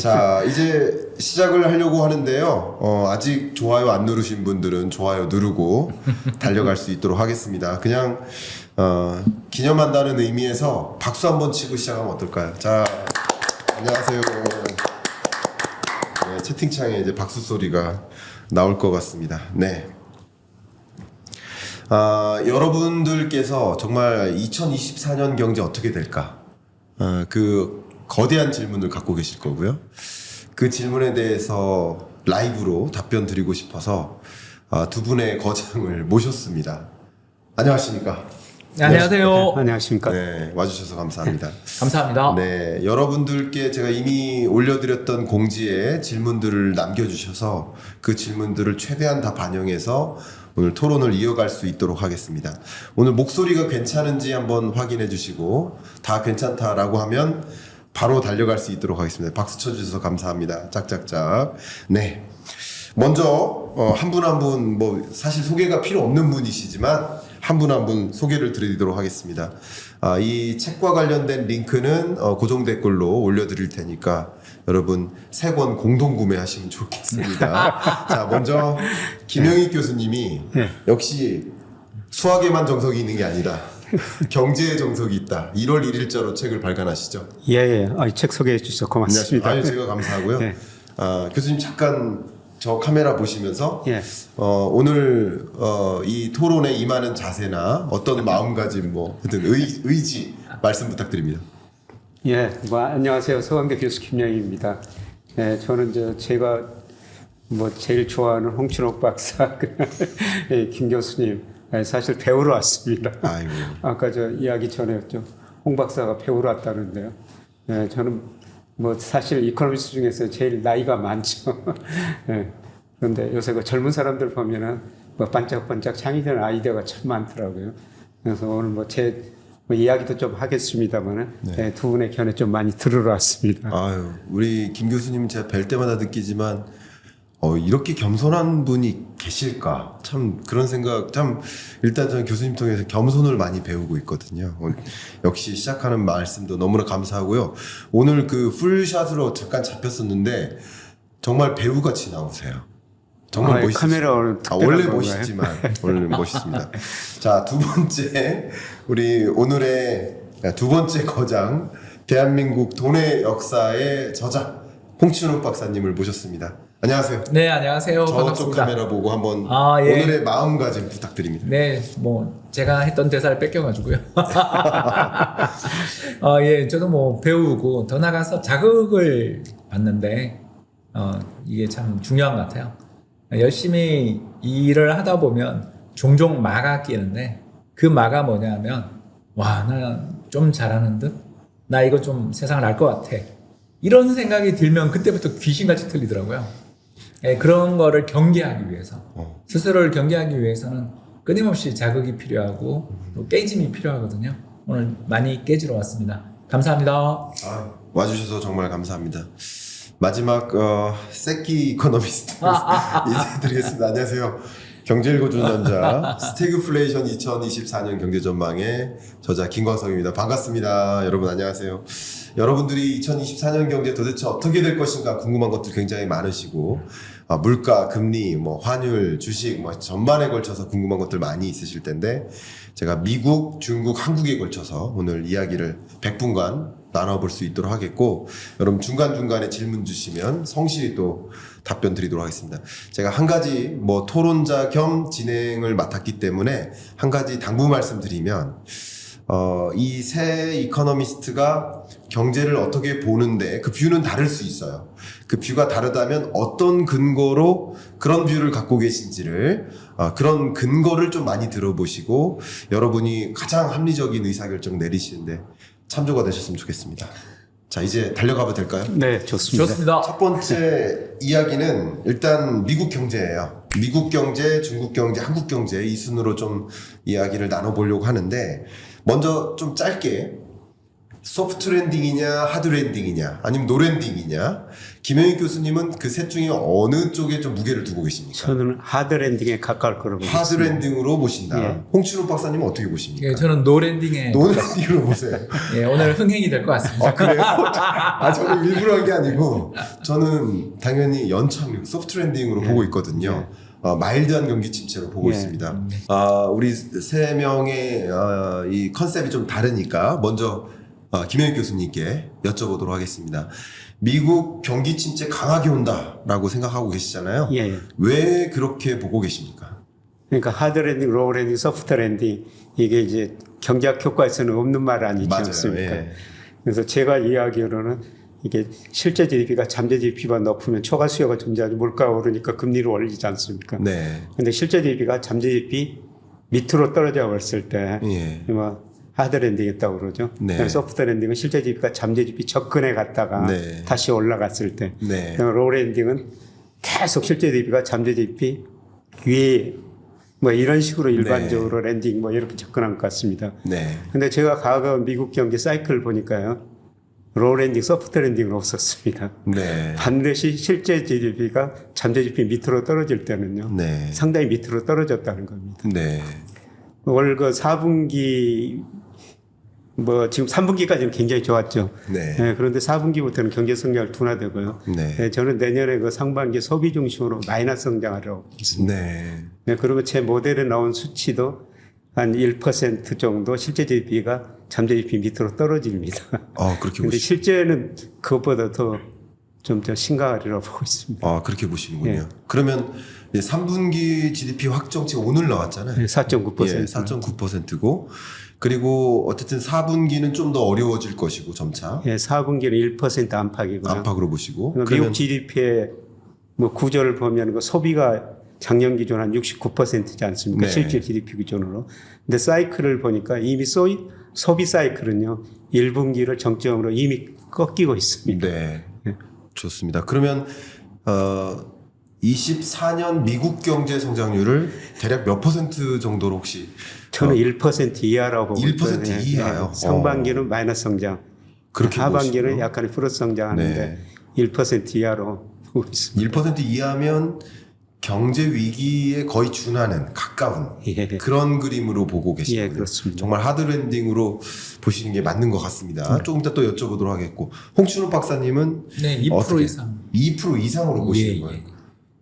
자, 이제 시작을 하려고 하는데요. 어, 아직 좋아요 안 누르신 분들은 좋아요 누르고 달려갈 수 있도록 하겠습니다. 그냥 어, 기념한다는 의미에서 박수 한번 치고 시작하면 어떨까요? 자, 안녕하세요. 네, 채팅창에 이제 박수 소리가 나올 것 같습니다. 네. 아, 여러분들께서 정말 2024년 경제 어떻게 될까? 아, 그 거대한 질문을 갖고 계실 거고요. 그 질문에 대해서 라이브로 답변 드리고 싶어서 아, 두 분의 거장을 모셨습니다. 안녕하십니까? 네, 안녕하세요. 안녕하십니까. 네, 와주셔서 감사합니다. 감사합니다. 네, 여러분들께 제가 이미 올려드렸던 공지에 질문들을 남겨주셔서 그 질문들을 최대한 다 반영해서 오늘 토론을 이어갈 수 있도록 하겠습니다. 오늘 목소리가 괜찮은지 한번 확인해 주시고 다 괜찮다라고 하면 바로 달려갈 수 있도록 하겠습니다. 박수 쳐주셔서 감사합니다. 짝짝짝. 네. 먼저 어, 한분 한 분 뭐 사실 소개가 필요 없는 분이시지만 한 분 한 분 소개를 드리도록 하겠습니다. 아, 이 책과 관련된 링크는 어, 고정 댓글로 올려드릴 테니까 여러분 세 권 공동 구매하시면 좋겠습니다. 자 먼저 김영익 교수님이 네. 역시 수학에만 정석이 있는 게 아니다. 경제에 정석이 있다. 1월 1일자로 책을 발간하시죠. 예, 예. 아, 책 소개해 주셔서 고맙습니다. 아유 제가 감사하고요. 네. 아, 교수님 잠깐 저 카메라 보시면서 예. 어, 오늘 어, 이 토론에 임하는 자세나 어떤 마음가짐 뭐 하여튼 의, 의지 말씀 부탁드립니다. 예, 뭐 안녕하세요. 서강대 교수 김영입니다. 예, 저는 저 제가 뭐 제일 좋아하는 홍춘옥 박사, 예, 김 교수님, 예, 사실 배우러 왔습니다. 아이고. 아까 저 이야기 전에였죠. 홍 박사가 배우러 왔다는데요. 예, 저는 뭐 사실 이코노미스트 중에서 제일 나이가 많죠. 예, 그런데 요새 그 젊은 사람들 보면은 뭐 반짝반짝 창의되는 아이디어가 참 많더라고요. 그래서 오늘 뭐제 뭐 이야기도 좀 하겠습니다만은 예, 두 분의 견해 좀 많이 들으러 왔습니다. 아유, 우리 김 교수님 제가 뵐 때마다 느끼지만 어, 이렇게 겸손한 분이 계실까? 참 그런 생각 참 일단 저는 교수님 통해서 겸손을 많이 배우고 있거든요. 오늘 역시 시작하는 말씀도 너무나 감사하고요. 오늘 그 풀샷으로 잠깐 잡혔었는데 정말 배우같이 나오세요. 정말 아, 멋있으시죠. 카메라 오늘 아, 원래? 멋있지만 오늘 멋있습니다. 자, 두 번째 우리 오늘의 두 번째 거장 대한민국 돈의 역사의 저자 홍춘욱 박사님을 모셨습니다. 안녕하세요. 네, 안녕하세요. 저쪽 반갑습니다. 카메라 보고 한번 아, 예. 오늘의 마음가짐 부탁드립니다. 네, 뭐 제가 했던 대사를 뺏겨가지고요. 어, 예, 저도 뭐 배우고 더 나가서 자극을 받는데 어, 이게 참 중요한 것 같아요. 열심히 일을 하다 보면 종종 마가 끼는데 그 마가 뭐냐면 와, 나 좀 잘하는 듯, 나 이거 좀 세상을 알 것 같아. 이런 생각이 들면 그때부터 귀신같이 들리더라고요. 예, 그런 거를 경계하기 위해서 어. 스스로를 경계하기 위해서는 끊임없이 자극이 필요하고 또 깨짐이 필요하거든요. 오늘 많이 깨지러 왔습니다. 감사합니다. 아, 와주셔서 정말 감사합니다. 마지막 어, 새끼 이코노미스트 아, 인사드리겠습니다. 안녕하세요. 경제일고준전자 스태그플레이션 2024년 경제 전망의 저자 김광석입니다. 반갑습니다. 여러분 안녕하세요. 여러분들이 2024년 경제 도대체 어떻게 될 것인가 궁금한 것들 굉장히 많으시고 아, 물가, 금리, 뭐 환율, 주식 뭐 전반에 걸쳐서 궁금한 것들 많이 있으실 텐데 제가 미국, 중국, 한국에 걸쳐서 오늘 이야기를 100분간 나눠볼 수 있도록 하겠고 여러분 중간중간에 질문 주시면 성실히 또 답변 드리도록 하겠습니다. 제가 한 가지 뭐 토론자 겸 진행을 맡았기 때문에 한 가지 당부 말씀드리면 어, 이새 이코노미스트가 경제를 어떻게 보는데 그 뷰는 다를 수 있어요. 그 뷰가 다르다면 어떤 근거로 그런 뷰를 갖고 계신지를 어, 그런 근거를 좀 많이 들어보시고 여러분이 가장 합리적인 의사결정 내리시는데 참조가 되셨으면 좋겠습니다. 자 이제 달려가도 될까요? 네, 좋습니다. 좋습니다. 첫 번째 이야기는 일단 미국 경제예요. 미국 경제, 중국 경제, 한국 경제 이 순으로 좀 이야기를 나눠보려고 하는데 먼저 좀 짧게 소프트 랜딩이냐 하드 랜딩이냐 아니면 노 랜딩이냐 김영익 교수님은 그 셋 중에 어느 쪽에 좀 무게를 두고 계십니까? 저는 하드 랜딩에 가까울 거라고 하드 보겠습니다. 랜딩으로 보신다. 예. 홍춘호 박사님은 어떻게 보십니까? 예, 저는 노랜딩에 노 랜딩으로 보세요. 예, 오늘 흥행이 될 것 같습니다. 아 그래요? 아 저는 일부러 한 게 아니고 저는 당연히 연착륙 소프트 랜딩으로 예. 보고 있거든요. 어, 마일드한 경기 침체로 보고 예. 있습니다. 아 우리 세 명의 어, 이 컨셉이 좀 다르니까 먼저 어, 김영익 교수님께 여쭤보도록 하겠습니다. 미국 경기 침체 강하게 온다라고 생각하고 계시잖아요. 예, 예. 왜 그렇게 보고 계십니까? 그러니까 하드 랜딩, 로우 랜딩, 소프트 랜딩 이게 이제 경제학 효과에서는 없는 말 아니지 맞아요. 않습니까? 예. 그래서 제가 이야기로는 이게 실제 GDP가 잠재 GDP가 높으면 초과 수요가 존재하지 물가가 오르니까 금리를 올리지 않습니까? 네. 근데 실제 GDP가 잠재 GDP 밑으로 떨어져 버렸을 때 예. 뭐 하드 랜딩 했다고 그러죠. 네. 그다음에 소프트 랜딩은 실제 GDP가 잠재 GDP 접근해 갔다가 네. 다시 올라갔을 때 네. 그다음에 로우 랜딩은 계속 실제 GDP가 잠재 GDP 위에 뭐 이런 식으로 일반적으로 랜딩 뭐 이렇게 접근한 것 같습니다. 네. 근데 제가 과거 미국 경제 사이클 보니까요. 로우 랜딩, 소프트 랜딩은 없었습니다. 네. 반드시 실제 GDP가 잠재 GDP 밑으로 떨어질 때는요. 네. 상당히 밑으로 떨어졌다는 겁니다. 네. 올그 4분기 뭐 지금 3분기까지는 굉장히 좋았죠. 네. 네, 그런데 4분기부터는 경제 성장을 둔화되고요. 네. 네, 저는 내년에 그 상반기 소비 중심으로 마이너스 성장하려고 있습니다. 네. 네, 그리고 제 모델에 나온 수치도 한 1% 정도 실제 GDP가 잠재 GDP 밑으로 떨어집니다. 아 그렇게 근데 보시. 실제는 그것보다 더 좀 더 심각하리라고 보고 있습니다. 아 그렇게 보시는군요. 예. 그러면 이제 3분기 GDP 확정치 오늘 나왔잖아요. 네, 4.9%. 예, 4.9%고 그리고 어쨌든 4분기는 좀 더 어려워질 것이고 점차 예, 4분기는 1% 안팎이고요. 안팎으로 보시고 미국 GDP의 뭐 구조를 보면 그 소비가 작년 기준 한 69%지 않습니까? 네. 실질 GDP 기준으로. 근데 사이클을 보니까 이미 소비, 소비 사이클은요. 1분기를 정점으로 이미 꺾이고 있습니다. 네 예. 좋습니다. 그러면 어 24년 미국 경제 성장률을 대략 몇 퍼센트 정도로 혹시 저는 1% 이하라고 보고 1% 있거든요. 이하요? 네. 상반기는 마이너스 성장, 그렇게 하반기는. 약간의 플러스 성장하는데 네. 1% 이하로 보고 있습니다. 1% 이하면 경제 위기에 거의 준하는 가까운 예, 그런 그림으로 보고 계시군요. 예, 그렇습니다. 정말 하드랜딩으로 보시는 게 맞는 것 같습니다. 조금 이따 또 여쭤보도록 하겠고 홍춘호 박사님은 네, 2% 어떻게? 이상. 2% 이상으로 보시는 예, 거예요. 예.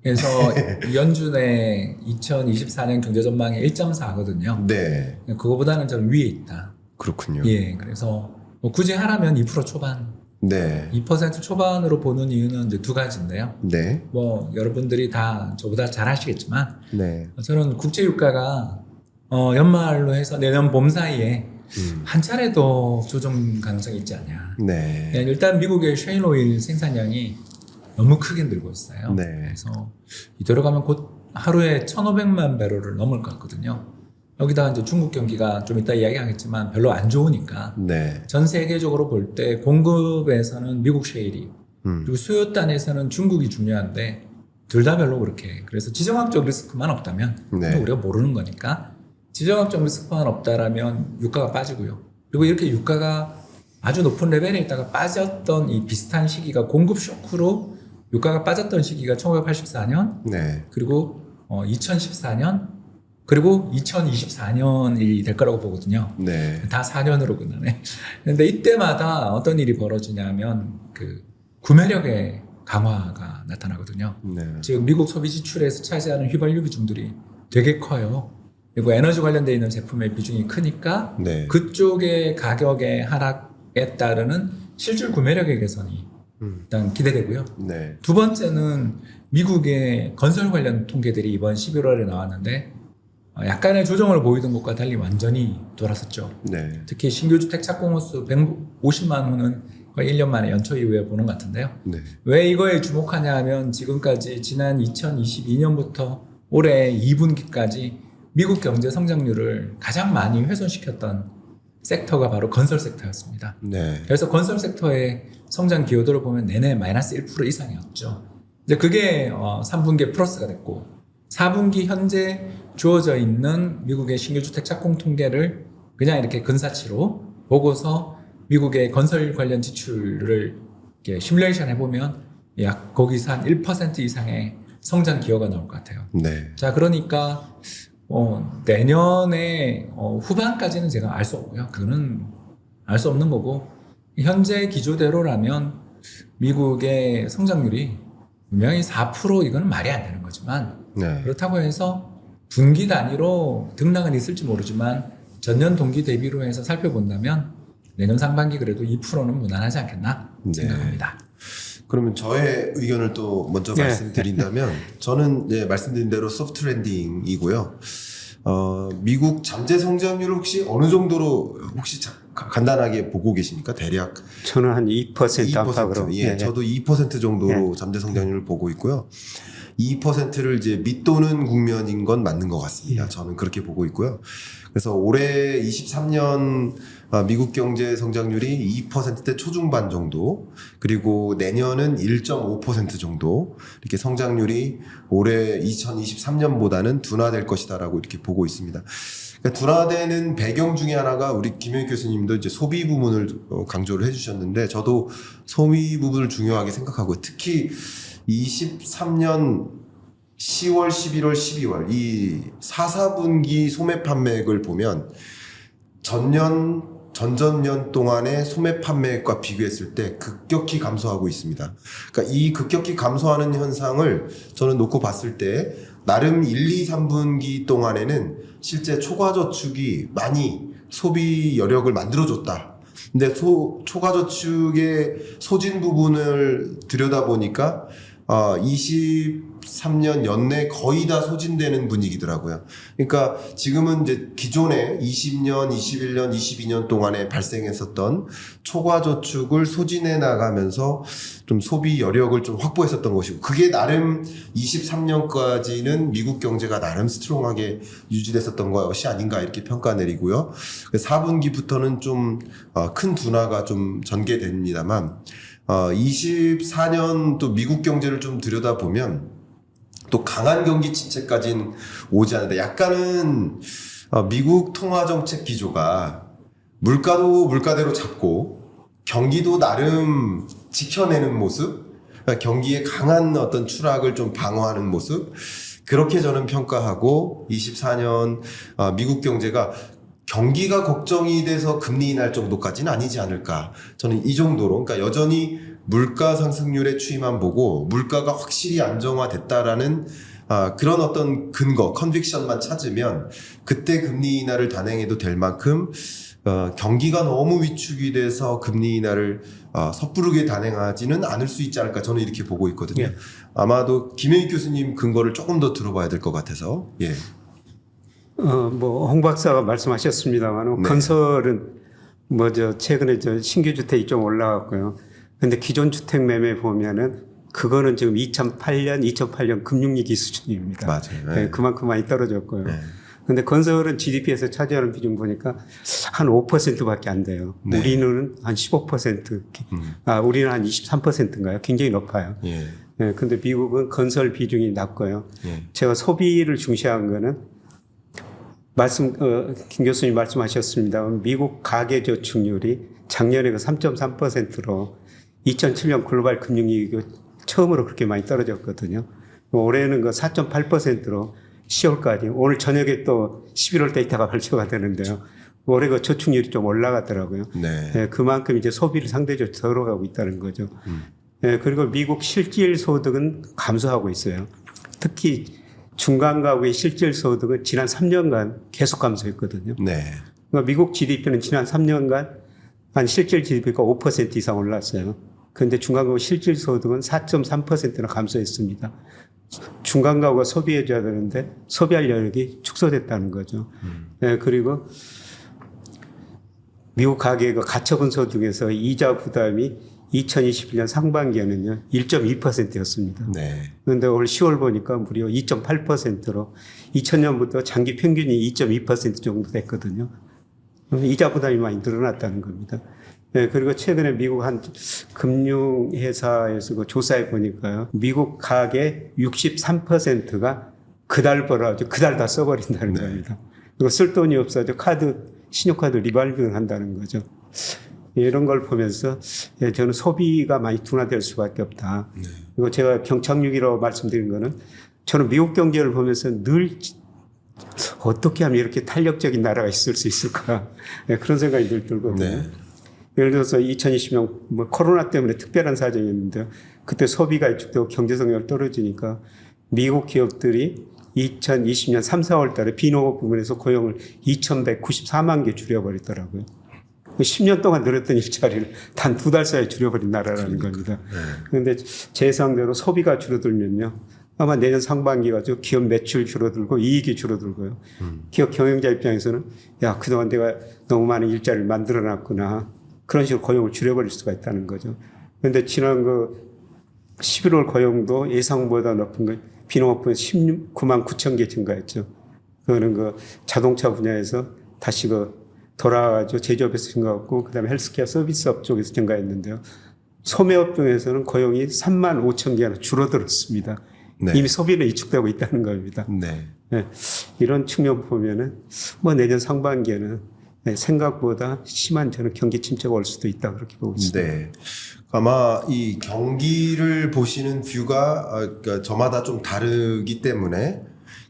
그래서 연준의 2024년 경제 전망이 1.4거든요. 네, 그거보다는 저는 위에 있다. 그렇군요. 예, 그래서 뭐 굳이 하라면 2% 초반, 네, 2% 초반으로 보는 이유는 이제 두 가지인데요. 네, 뭐 여러분들이 다 저보다 잘 아시겠지만 네, 저는 국제 유가가 어, 연말로 해서 내년 봄 사이에 음, 한 차례 더 조정 가능성이 있지 않냐. 네, 예, 일단 미국의 셰일 오일 생산량이 너무 크게 늘고 있어요. 네. 그래서 이대로 가면 곧 하루에 1,500만 배럴을 넘을 것 같거든요. 여기다가 이제 중국 경기가 좀 이따 이야기하겠지만 별로 안 좋으니까 네, 전 세계적으로 볼 때 공급에서는 미국 셰일이 음, 그리고 수요단에서는 중국이 중요한데 둘 다 별로 그렇게 그래서 지정학적 리스크만 없다면 네. 우리가 모르는 거니까 지정학적 리스크만 없다라면 유가가 빠지고요. 그리고 이렇게 유가가 아주 높은 레벨에 있다가 빠졌던 이 비슷한 시기가 공급 쇼크로 유가가 빠졌던 시기가 1984년 네, 그리고 어, 2014년 그리고 2024년이 될 거라고 보거든요. 네, 다 4년으로 끝나네. 근데 이때마다 어떤 일이 벌어지냐면 그 구매력의 강화가 나타나거든요. 네, 지금 미국 소비 지출에서 차지하는 휘발유 비중들이 되게 커요. 그리고 에너지 관련돼 있는 제품의 비중이 크니까 네, 그쪽의 가격의 하락에 따르는 실질 구매력의 개선이 음, 일단 기대되고요. 네, 두 번째는 미국의 건설 관련 통계들이 이번 11월에 나왔는데 어, 약간의 조정을 보이던 것과 달리 완전히 돌아섰죠. 네, 특히 신규 주택 착공 호수 150만 호는 거의 1년 만에 연초 이후에 보는 것 같은데요. 네, 왜 이거에 주목하냐 하면 지금까지 지난 2022년부터 올해 2분기까지 미국 경제 성장률을 가장 많이 훼손시켰던 섹터가 바로 건설 섹터였습니다. 네, 그래서 건설 섹터의 성장 기여도를 보면 내내 마이너스 1% 이상이었죠. 이제 그게 어, 3분기에 플러스가 됐고 4분기 현재 주어져 있는 미국의 신규 주택 착공 통계를 그냥 이렇게 근사치로 보고서 미국의 건설 관련 지출을 시뮬레이션 해보면 약 거기서 한 1% 이상의 성장 기여가 나올 것 같아요. 네. 자, 그러니까 어, 내년에 어, 후반까지는 제가 알 수 없고요. 그거는 알 수 없는 거고 현재 기조대로라면 미국의 성장률이 분명히 4% 이거는 말이 안 되는 거지만 네. 그렇다고 해서 분기 단위로 등락은 있을지 모르지만 전년 동기 대비로 해서 살펴본다면 내년 상반기 그래도 2%는 무난하지 않겠나 네. 생각합니다. 그러면 저의 의견을 또 먼저 네. 말씀드린다면 저는 예, 말씀드린 대로 소프트 랜딩이고요. 어, 미국 잠재 성장률을 혹시 어느 정도로 혹시 자- 가- 간단하게 보고 계십니까? 대략 저는 한 2% 안팎으로. 2%. 예, 저도 2% 정도로 잠재 성장률을 보고 있고요. 2%를 이제 밑도는 국면인 건 맞는 것 같습니다. 저는 그렇게 보고 있고요. 그래서 올해 23년 아, 미국 경제 성장률이 2%대 초중반 정도, 그리고 내년은 1.5% 정도 이렇게 성장률이 올해 2023년보다는 둔화될 것이다라고 이렇게 보고 있습니다. 그러니까 둔화되는 배경 중에 하나가 우리 김영익 교수님도 이제 소비 부분을 어, 강조를 해주셨는데 저도 소비 부분을 중요하게 생각하고 특히 23년 10월, 11월, 12월 이 4, 4분기 소매 판매액을 보면 전년 전전년 동안의 소매 판매액과 비교했을 때 급격히 감소하고 있습니다. 그러니까 이 급격히 감소하는 현상을 저는 놓고 봤을 때 나름 1, 2, 3분기 동안에는 실제 초과 저축이 많이 소비 여력을 만들어줬다. 근데 소, 초과 저축의 소진 부분을 들여다 보니까 어, 23년 연내 거의 다 소진되는 분위기더라고요. 그러니까 지금은 이제 기존에 20년, 21년, 22년 동안에 발생했었던 초과 저축을 소진해 나가면서 좀 소비 여력을 좀 확보했었던 것이고 그게 나름 23년까지는 미국 경제가 나름 스트롱하게 유지됐었던 것이 아닌가 이렇게 평가 내리고요. 4분기부터는 좀 어, 큰 둔화가 좀 전개됩니다만 어, 24년 또 미국 경제를 좀 들여다보면 또 강한 경기 침체까지는 오지 않는다. 약간은 어, 미국 통화 정책 기조가 물가도 물가대로 잡고 경기도 나름 지켜내는 모습, 그러니까 경기의 강한 어떤 추락을 좀 방어하는 모습 그렇게 저는 평가하고 24년 어, 미국 경제가 경기가 걱정이 돼서 금리 인할 정도까지는 아니지 않을까. 저는 이 정도로, 그러니까 여전히 물가 상승률의 추이만 보고 물가가 확실히 안정화됐다라는 아, 그런 어떤 근거, 컨빅션만 찾으면 그때 금리 인하를 단행해도 될 만큼 어, 경기가 너무 위축이 돼서 금리 인하를 어, 섣부르게 단행하지는 않을 수 있지 않을까 저는 이렇게 보고 있거든요. 예. 아마도 김영익 교수님 근거를 조금 더 들어봐야 될 것 같아서 예. 어, 뭐, 홍 박사가 말씀하셨습니다만, 네. 건설은 뭐, 저, 최근에 저 신규 주택이 좀 올라갔고요. 근데 기존 주택 매매 보면은, 그거는 지금 2008년, 2008년 금융위기 수준입니다. 맞아요. 네, 예. 그만큼 많이 떨어졌고요. 네. 근데 건설은 GDP에서 차지하는 비중 보니까 한 5%밖에 안 돼요. 네. 우리는 한 15%, 음. 아, 우리는 한 23%인가요? 굉장히 높아요. 예. 네, 근데 미국은 건설 비중이 낮고요. 예. 제가 소비를 중시한 거는 말씀 어, 김 교수님 말씀하셨습니다. 미국 가계 저축률이 작년에 그 3.3%로 2007년 글로벌 금융위기 처음으로 그렇게 많이 떨어졌거든요. 올해는 그 4.8%로 10월까지 오늘 저녁에 또 11월 데이터가 발표가 되는데요. 올해 그 저축률이 좀 올라갔더라고요. 네. 네, 그만큼 이제 소비를 상대적으로 덜어가고 있다는 거죠. 네, 그리고 미국 실질 소득은 감소하고 있어요. 특히 중간 가구의 실질 소득은 지난 3년간 계속 감소했거든요. 네. 그러니까 미국 GDP는 지난 3년간 한 실질 GDP가 5% 이상 올랐어요. 그런데 중간 가구 실질 소득은 4.3%나 감소했습니다. 중간 가구가 소비해줘야 되는데 소비할 여력이 축소됐다는 거죠. 네, 그리고 미국 가계가 가처분 소득에서 이자 부담이 2021년 상반기에는요 1.2%였습니다. 네. 그런데 올 10월 보니까 무려 2.8%로 2000년부터 장기 평균이 2.2% 정도 됐거든요. 이자 부담이 많이 늘어났다는 겁니다. 네, 그리고 최근에 미국 한 금융회사에서 그 조사해 보니까요. 미국 가계 63%가 그달 벌어가지고 그달 다 써버린다는 네. 겁니다. 그리고 쓸 돈이 없어져 카드, 신용카드 리발빙을 한다는 거죠. 이런 걸 보면서 예, 저는 소비가 많이 둔화될 수밖에 없다. 그리고 제가 경착륙이라고 말씀드린 거는 저는 미국 경제를 보면서 늘 어떻게 하면 이렇게 탄력적인 나라가 있을 수 있을까 예, 그런 생각이 늘 들거든요. 네. 예를 들어서 2020년 뭐 코로나 때문에 특별한 사정이었는데 그때 소비가 위축되고 경제 성장이 떨어지니까 미국 기업들이 2020년 3, 4월 달에 비농업 부문에서 고용을 2,194만 개 줄여버리더라고요. 10년 동안 늘었던 일자리를 단 두 달 사이에 줄여버린 나라라는 겁니다. 그런데 제 예상대로 소비가 줄어들면요. 아마 내년 상반기가 죠 기업 매출 줄어들고 이익이 줄어들고요. 기업 경영자 입장에서는 야, 그동안 내가 너무 많은 일자리를 만들어 놨구나. 그런 식으로 고용을 줄여버릴 수가 있다는 거죠. 그런데 지난 그 11월 고용도 예상보다 높은 거 비농업분 19만 9천 개 증가했죠. 그거는 그 자동차 분야에서 다시 그 돌아가지고 제조업에서 증가했고 그다음에 헬스케어 서비스업 쪽에서 증가했는데요. 소매업 중에서는 고용이 3만 5천 개나 줄어들었습니다. 네. 이미 소비는 위축되고 있다는 겁니다. 네. 네, 이런 측면 보면은 뭐 내년 상반기에는 네, 생각보다 심한 저는 경기 침체가 올 수도 있다 그렇게 보고 있습니다. 네. 아마 이 경기를 보시는 뷰가 아, 그러니까 저마다 좀 다르기 때문에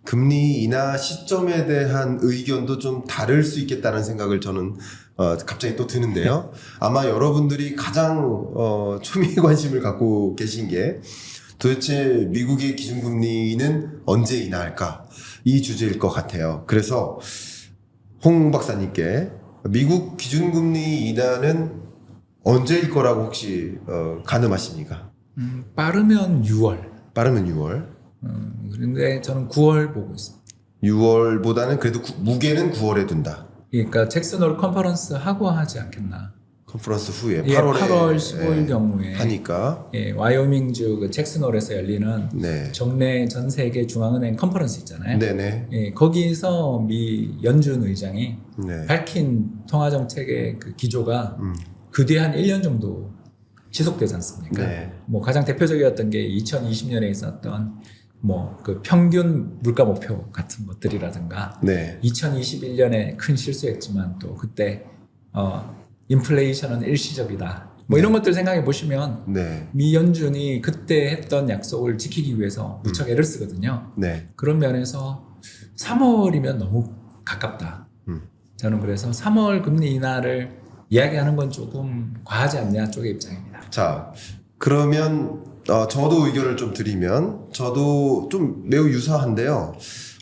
금리 인하 시점에 대한 의견도 좀 다를 수 있겠다는 생각을 저는 어, 갑자기 또 드는데요. 아마 여러분들이 가장 어, 초미의 관심을 갖고 계신 게 도대체 미국의 기준금리는 언제 인하할까 이 주제일 것 같아요. 그래서 홍 박사님께 미국 기준금리 인하는 언제일 거라고 혹시 어, 가늠하십니까? 음, 빠르면 6월. 빠르면 6월. 음, 그런데 저는 9월 보고 있습니다. 6월보다는 그래도 구- 무게는 9월에 둔다. 그러니까 잭슨홀 컨퍼런스 하고 하지 않겠나. 컨퍼런스 후에 예, 8월에 8월 15일 예, 경우에 하니까 예, 와이오밍주 그 잭슨홀에서 열리는 네. 정례 전 세계 중앙은행 컨퍼런스 있잖아요. 네네. 예, 거기서 미 연준 의장이 네. 밝힌 통화 정책의 그 기조가 음. 그 뒤에 한 1년 정도 지속되지 않습니까? 네. 뭐 가장 대표적이었던 게 2020년에 있었던 뭐 그 평균 물가 목표 같은 것들이라든가 네. 2021년에 큰 실수했지만 또 그때 어 인플레이션은 일시적이다. 뭐 이런 것들 생각해 보시면 네. 미 연준이 그때 했던 약속을 지키기 위해서 무척 애를 쓰거든요. 네. 그런 면에서 3월이면 너무 가깝다. 음. 저는 그래서 3월 금리 인하를 이야기하는 건 조금 과하지 않냐 쪽의 입장입니다. 자, 그러면 어, 저도 의견을 좀 드리면 저도 좀 매우 유사한데요.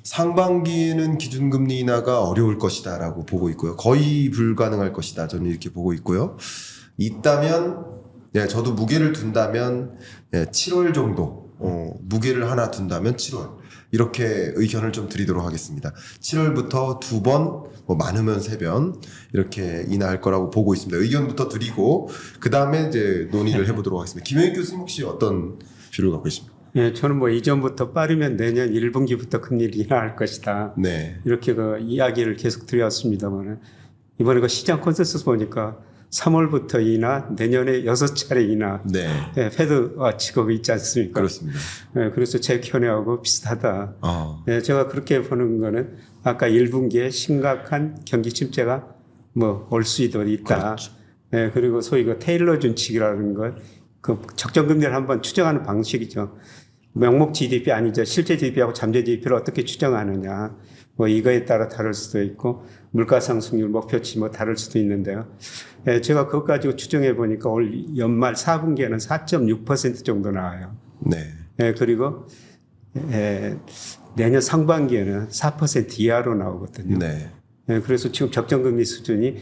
상반기에는 기준금리 인하가 어려울 것이다라고 보고 있고요. 거의 불가능할 것이다. 저는 이렇게 보고 있고요. 있다면, 예, 저도 무게를 둔다면 예, 7월 정도, 어, 무게를 하나 둔다면 7월. 이렇게 의견을 좀 드리도록 하겠습니다. 7월부터 두 번, 뭐 많으면 세 번, 이렇게 인하할 거라고 보고 있습니다. 의견부터 드리고, 그 다음에 이제 논의를 해보도록 하겠습니다. 김영익 교수님 혹시 어떤 뷰를 갖고 계십니까? 예, 저는 뭐 이전부터 빠르면 내년 1분기부터 금리를 인하할 것이다. 네. 이렇게 그 이야기를 계속 드려왔습니다만 이번에 그 시장 컨센서스 보니까 3월부터 인하, 내년에 여섯 차례 인하. 네. 예, 페드와 직업이 있지 않습니까? 그렇습니다. 예, 그래서 제 견해하고 비슷하다. 어. 예, 제가 그렇게 보는 거는 아까 1분기에 심각한 경기 침체가 뭐 올 수도 있다. 그렇죠. 예, 그리고 소위 그 테일러 준칙이라는 것, 그 적정 금리를 한번 추정하는 방식이죠. 명목 GDP 아니죠. 실제 GDP하고 잠재 GDP를 어떻게 추정하느냐. 뭐 이거에 따라 다를 수도 있고 물가 상승률 목표치 뭐 다를 수도 있는데요. 예, 제가 그것 가지고 추정해 보니까 올 연말 4분기에는 4.6% 정도 나와요. 네. 예, 그리고 예, 내년 상반기에는 4% 이하로 나오거든요. 네. 예, 그래서 지금 적정금리 수준이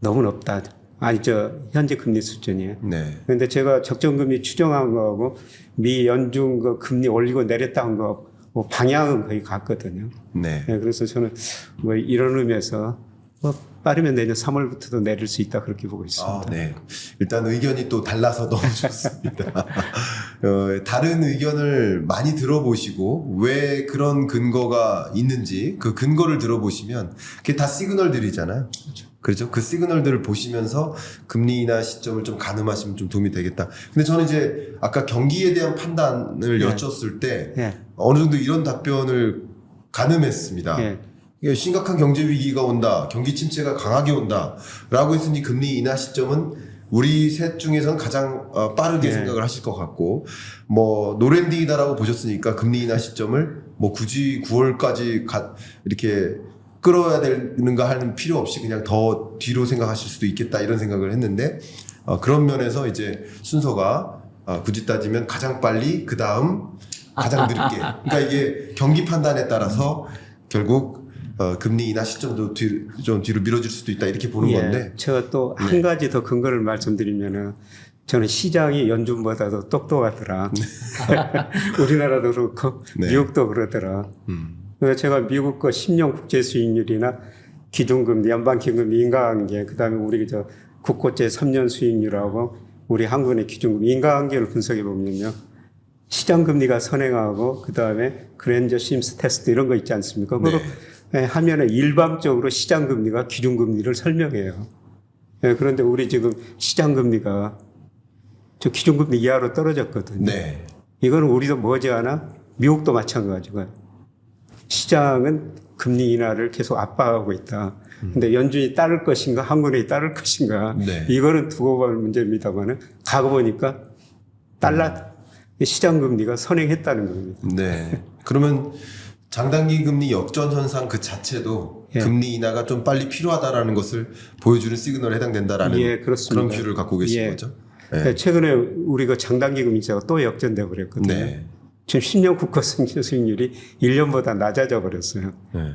너무 높다. 아니, 저, 현재 금리 수준이에요. 네. 그런데 제가 적정금리 추정한 거하고 미 연준 그 금리 올리고 내렸다 한 거, 뭐 방향은 거의 같거든요. 네. 예, 그래서 저는 뭐 이런 의미에서 뭐 빠르면 내년 3월부터도 내릴 수 있다 그렇게 보고 있습니다. 아, 네. 일단 의견이 또 달라서 너무 좋습니다. 어, 다른 의견을 많이 들어보시고 왜 그런 근거가 있는지 그 근거를 들어보시면 그게 다 시그널들이잖아요. 그렇죠. 그 시그널들을 보시면서 금리 인하 시점을 좀 가늠하시면 좀 도움이 되겠다. 근데 저는 이제 아까 경기에 대한 판단을 네. 여쭸을 때 예, 어느 정도 이런 답변을 가늠했습니다. 예, 심각한 경제 위기가 온다, 경기 침체가 강하게 온다라고 했으니 금리 인하 시점은 우리 셋 중에선 가장 어, 빠르게 네. 생각을 하실 것 같고 뭐 노랜딩이다라고 보셨으니까 금리 인하 시점을 뭐 굳이 9월까지 가, 이렇게 끌어야 되는가 하는 필요 없이 그냥 더 뒤로 생각하실 수도 있겠다 이런 생각을 했는데 어, 그런 면에서 이제 순서가 어, 굳이 따지면 가장 빨리 그 다음 가장 늦게 그러니까 이게 경기 판단에 따라서 결국 어, 금리 인하 시점도 뒤, 좀 뒤로 미뤄질 수도 있다 이렇게 보는 예, 건데 제가 또 한 가지 더 근거를 말씀드리면은 저는 시장이 연준보다도 똑똑하더라. 우리나라도 그렇고 네. 미국도 그러더라. 음, 그래서 제가 미국 거 10년 국제 수익률이나 기준금리, 연방기금리 인가관계, 그다음에 우리 저 국고채 3년 수익률하고 우리 한국의 기준금리 인가관계를 분석해 보면요. 시장 금리가 선행하고 그다음에 그랜저 심스 테스트 이런 거 있지 않습니까? 네. 하면은 일반적으로 시장 금리가 기준 금리를 설명해요. 예, 그런데 우리 지금 시장 금리가 저 기준 금리 이하로 떨어졌거든요. 네. 이거는 우리도 머지않아 미국도 마찬가지고요. 시장은 금리 인하를 계속 압박하고 있다. 근데 연준이 따를 것인가, 한국은행이 따를 것인가, 네. 이거는 두고 볼 문제입니다만은 가고 보니까 달러 시장 금리가 선행했다는 겁니다. 네. 그러면 장단기 금리 역전 현상 그 자체도 예. 금리 인하가 좀 빨리 필요하다라는 것을 보여주는 시그널에 해당된다라는 예. 그런 뷰를 갖고 계신 예. 거죠. 네, 최근에 우리 그 장단기 금리자가 또 역전돼 버렸거든요. 네. 지금 10년 국가 수익률이 1년보다 낮아져 버렸어요. 네.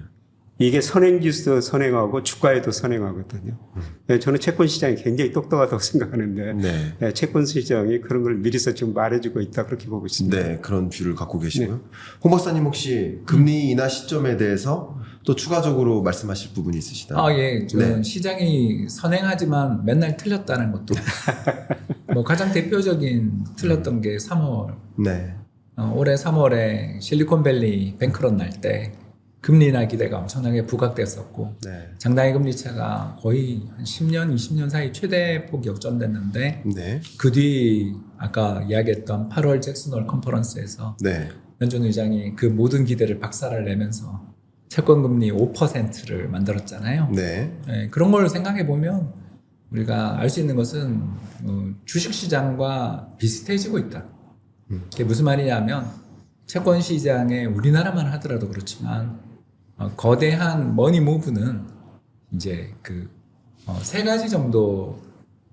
이게 선행지수 선행하고 주가에도 선행하거든요. 네, 저는 채권 시장이 굉장히 똑똑하다고 생각하는데 네. 네, 채권 시장이 그런 걸 미리서 지금 말해주고 있다 그렇게 보고 있습니다. 네, 그런 뷰를 갖고 계시고요. 네. 홍 박사님 혹시 금리 인하 시점에 대해서 또 추가적으로 말씀하실 부분이 있으시다. 아, 예. 저는 네. 시장이 선행하지만 맨날 틀렸다는 것도. 뭐 가장 대표적인 틀렸던 게 3월. 네. 어, 올해 3월에 실리콘밸리 뱅크런 날 때 금리 인하 기대가 엄청나게 부각됐었고 네. 장단기 금리 차가 거의 한 10년, 20년 사이 최대 폭 역전됐는데 네. 그 뒤 아까 이야기했던 8월 잭슨 홀 컨퍼런스에서 네. 연준 의장이 그 모든 기대를 박살을 내면서 채권 금리 5%를 만들었잖아요. 네. 네, 그런 걸 생각해 보면 우리가 알 수 있는 것은 어, 주식 시장과 비슷해지고 있다. 이게 무슨 말이냐면 채권 시장에 우리나라만 하더라도 그렇지만 어, 거대한 머니 무브는 이제 그세 가지 정도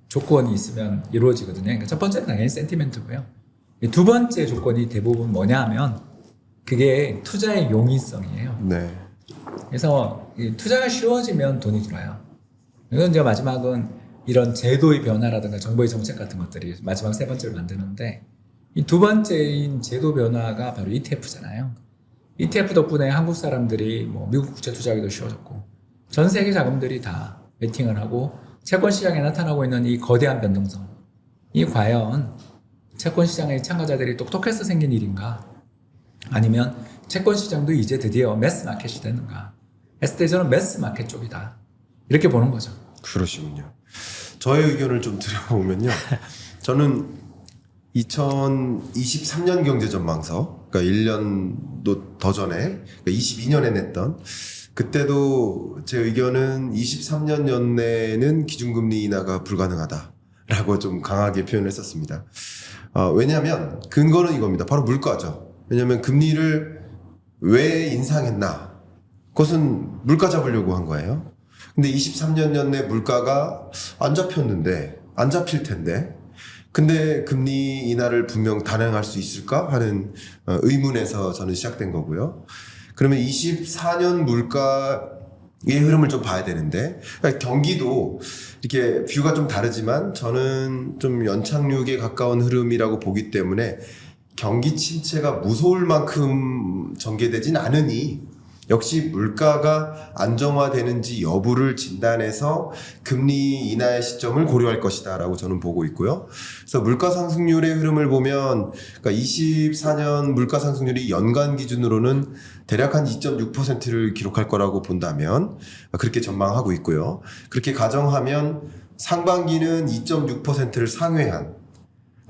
조건이 있으면 이루어지거든요. 그러니까 첫 번째는 당연히 센티멘트고요. 이두 번째 조건이 대부분 뭐냐 하면 그게 투자의 용이성이에요. 네. 그래서 이 투자가 쉬워지면 돈이 들어와요. 이건 이제 마지막은 이런 제도의 변화라든가 정부의 정책 같은 것들이 마지막 세 번째를 만드는데 이 두 번째인 제도 변화가 바로 ETF잖아요. ETF 덕분에 한국 사람들이 뭐 미국 국채 투자하기도 쉬워졌고 전 세계 자금들이 다 베팅을 하고 채권 시장에 나타나고 있는 이 거대한 변동성 이 과연 채권 시장의 참가자들이 똑똑해서 생긴 일인가 아니면 채권 시장도 이제 드디어 매스 마켓이 되는가 했을 때 저는 매스 마켓 쪽이다 이렇게 보는 거죠. 그러시군요. 저의 의견을 좀 드려보면요. 저는 2023년 경제 전망서, 그러니까 1년도 더 전에, 그러니까 22년에 냈던, 그때도 제 의견은 23년 연내에는 기준금리 인하가 불가능하다라고 좀 강하게 표현을 했었습니다. 어, 왜냐하면 근거는 이겁니다. 바로 물가죠. 왜냐하면 금리를 왜 인상했나? 그것은 물가 잡으려고 한 거예요. 근데 23년 연내 물가가 안 잡혔는데 안 잡힐 텐데 근데 금리 인하를 분명 단행할 수 있을까 하는 어, 의문에서 저는 시작된 거고요. 그러면 24년 물가 의 흐름을 좀 봐야 되는데 그러니까 경기도 이렇게 뷰가 좀 다르지만 저는 좀 연착륙에 가까운 흐름이라고 보기 때문에 경기 침체가 무서울 만큼 전개되진 않으니 역시 물가가 안정화되는지 여부를 진단해서 금리 인하의 시점을 고려할 것이다라고 저는 보고 있고요. 그래서 물가 상승률의 흐름을 보면 그러니까 24년 물가 상승률이 연간 기준으로는 대략 한 2.6%를 기록할 거라고 본다면 그렇게 전망하고 있고요. 그렇게 가정하면 상반기는 2.6%를 상회한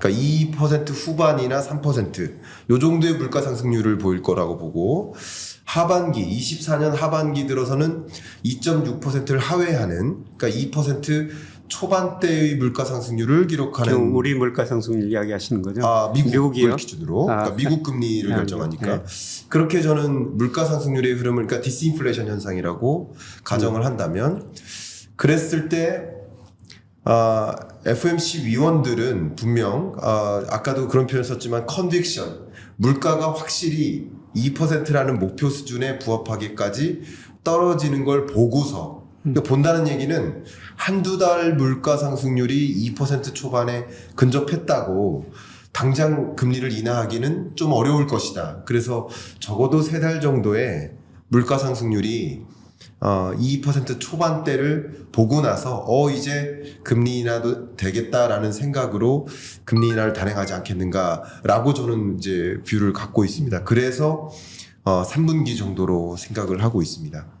그러니까 2% 후반이나 3%요 정도의 물가 상승률을 보일 거라고 보고 하반기 24년 하반기 들어서는 2.6%를 하회하는 그러니까 2% 초반대의 물가 상승률을 기록하는 지금 우리 물가 상승률 이야기하시는 거죠? 아, 미국을 미국이요? 기준으로 아, 그러니까 미국 금리를 네. 결정하니까 네. 그렇게 저는 물가 상승률의 흐름을 그러니까 디스인플레이션 현상이라고 가정을 음. 한다면 그랬을 때 아, FMC 위원들은 분명 아, 아까도 그런 표현 썼지만 컨빅션 물가가 확실히 2%라는 목표 수준에 부합하기까지 떨어지는 걸 보고서 그러니까 본다는 얘기는 한두 달 물가 상승률이 2% 초반에 근접했다고 당장 금리를 인하하기는 좀 어려울 것이다. 그래서 적어도 세 달 정도의 물가 상승률이 어, 2% 초반대를 보고 나서 어 이제 금리 인하도 되겠다라는 생각으로 금리 인하를 단행하지 않겠는가라고 저는 이제 뷰를 갖고 있습니다. 그래서 어, 3분기 정도로 생각을 하고 있습니다.